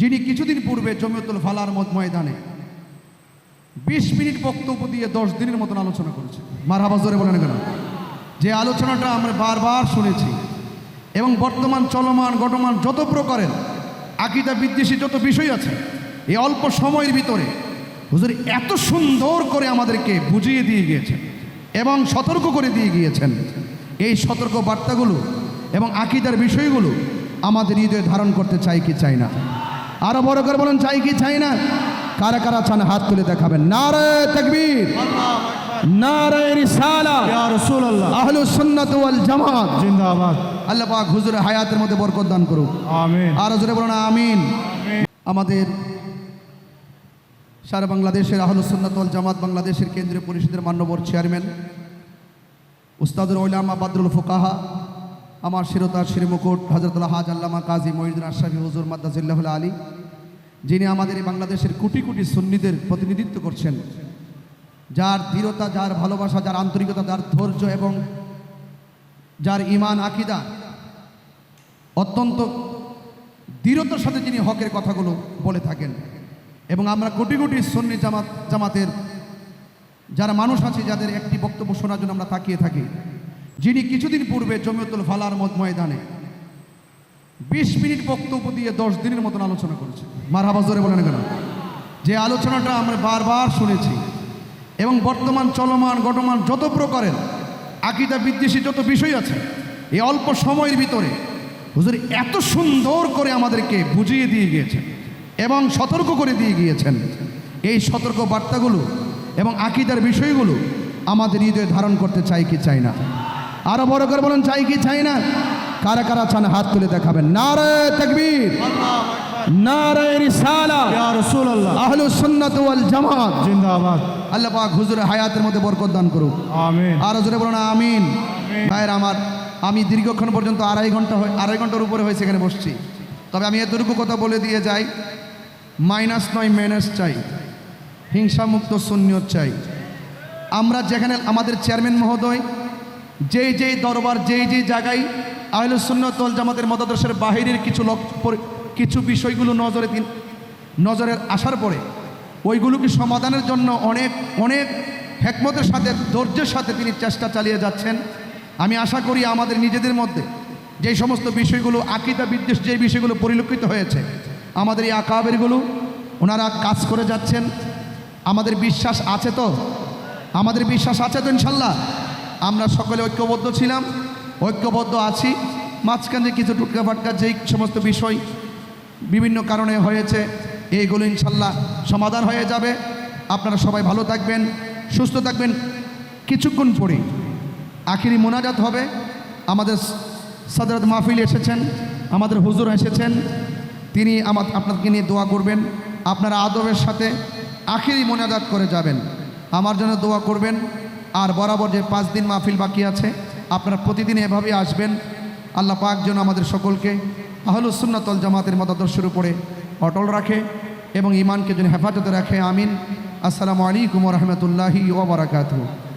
যিনি কিছুদিন পূর্বে জমিয়তুল ফালার মত ময়দানে বিশ মিনিট বক্তব্য দিয়ে দশ দিনের মতন আলোচনা করেছে মার হাবাজরে বলেন কেন যে আলোচনাটা আমরা বারবার শুনেছি এবং বর্তমান চলমান গঠমান যত প্রকারের আকিদা বিদ্বেষী যত বিষয় আছে, এই অল্প সময়ের ভিতরে হুজুর এত সুন্দর করে আমাদেরকে বুঝিয়ে দিয়ে গিয়েছেন এবং সতর্ক করে দিয়ে গিয়েছেন। এই সতর্ক বার্তাগুলো এবং আকিদার বিষয়গুলো আমাদের হৃদয়ে ধারণ করতে চাই কি চাই না। আরও বড় করে বলেন চাই কি চাই না? কারা কারা চান হাত তুলে দেখাবেন। নারায় তাকবীর। নারায় রিসালা। ইয়া রাসূলুল্লাহ। আহলুস সুন্নাত ওয়াল জামাত। জিন্দাবাদ। আল্লাহ পাক হুজুরের হায়াতের মধ্যে বরকত দান করুক। আমিন। আর জোরে বলুন আমিন। আমাদের সারা বাংলাদেশের আহলুস সুন্নাত ওয়াল জামাত বাংলাদেশের কেন্দ্রীয় পরিষদের মান্যবর চেয়ারম্যান উস্তাদুল ওলামা বাদরুল ফুকাহা আমার শিরতার শ্রীমুকুট হজরতুল্লাহ হাজ আল্লামা কাজী মহিউদ্দিন আশরাফি হুজুর মাদ্দাজিল্লাহ আলী, যিনি আমাদের এই বাংলাদেশের কোটি কোটি সুন্নিদের প্রতিনিধিত্ব করছেন, যার দৃঢ়তা, যার ভালোবাসা, যার আন্তরিকতা, যার ধৈর্য এবং যার ইমান আকিদা অত্যন্ত দৃঢ়তার সাথে যিনি হকের কথাগুলো বলে থাকেন এবং আমরা কোটি কোটি সন্নি জামাত, জামাতের যারা মানুষ আছে, যাদের একটি বক্তব্য শোনার জন্য আমরা তাকিয়ে থাকি। যিনি কিছুদিন পূর্বে জমিয়তুল ফালার মত ময়দানে বিশ মিনিট বক্তব্য দিয়ে দশ দিনের মতন আলোচনা করেছে মার হাবাজরে বলেন কেন? যে আলোচনাটা আমরা বারবার শুনেছি এবং বর্তমান চলমান, গঠমান যত প্রকারের আকিদা বিদ্বেষী যত বিষয় আছে এই অল্প সময়ের ভিতরে হুজুর এত সুন্দর করে আমাদেরকে বুঝিয়ে দিয়ে গিয়েছেন এবং সতর্ক করে দিয়ে গিয়েছেন। এই সতর্ক বার্তাগুলো এবং আকিদার বিষয়গুলো আমাদের হৃদয়ে ধারণ করতে চাই কি চাই না? আরও বড় করে বলেন চাই কি চাই না? কারা কারা চান হাত তুলে দেখাবেন। নারায় তাকবীর নারায় রিসালা ইয়া রাসূলুল্লাহ। আহলুস সুন্নাত ওয়াল জামাত। জিন্দাবাদ। আল্লাহ পাক হুজুরের হায়াতের মধ্যে বরকত দান করুক। আমিন। আর জোরে বলুন আমিন। আমার আমি দীর্ঘক্ষণ পর্যন্ত আড়াই ঘণ্টা আড়াই ঘণ্টার উপরে হয়েছে এখানে বসছি। তবে আমি এতটুকু কথা বলে দিয়ে যাই মাইনাস নয় মাইনাস চাই। হিংসামুক্ত শূন্যত চাই। আমরা যেখানে আমাদের চেয়ারম্যান মহোদয় যেই যেই দরবার, যেই যেই জায়গায় আহলুসুন্নতল জামাতের মতাদর্শের বাহিরের কিছু লক পরি- কিছু বিষয়গুলো নজরে দিন নজরে আসার পরে ওইগুলোকে সমাধানের জন্য অনেক অনেক হেকমতের সাথে, ধৈর্যের সাথে তিনি চেষ্টা চালিয়ে যাচ্ছেন? আমি আশা করি আমাদের নিজেদের মধ্যে যেই সমস্ত বিষয়গুলো, আকিদা বিদ্বেষ যে বিষয়গুলো পরিলক্ষিত হয়েছে, আমাদের এই আকাবেরগুলো, ওনারা কাজ করে যাচ্ছেন। আমাদের বিশ্বাস আছে তো? আমাদের বিশ্বাস আছে তো ইনশাল্লাহ? আমরা সকলে ঐক্যবদ্ধ ছিলাম, ঐক্যবদ্ধ আছি। মাঝখানে কিছু টুটকা ফাটকা, যেই সমস্ত বিষয় বিভিন্ন কারণে হয়েছে, এইগুলো ইনশাল্লাহ সমাধান হয়ে যাবে। আপনারা সবাই ভালো থাকবেন, সুস্থ থাকবেন। কিছুক্ষণ পরে আখিরি মোনাজাত হবে। আমাদের সদরত মাহফিল এসেছেন, আমাদের হুজুর এসেছেন। তিনি আমার আপনাকে নিয়ে দোয়া করবেন। আপনারা আদবের সাথে আখিরি মোনাজাত করে যাবেন। আমার জন্য দোয়া করবেন। আর বরাবর যে পাঁচ দিন মাহফিল বাকি আছে, আপনারা প্রতিদিন এভাবে আসবেন। আল্লাহ পাক যেন আমাদের সকলকে আহলুসুন্নাতল জামাতের মতাদর্শের উপরে অটল রাখে এবং ইমানকে যেন হেফাজতে রাখে, আমিন। আসসালামু আলাইকুম রহমতুল্লাহি ওবরাকাতু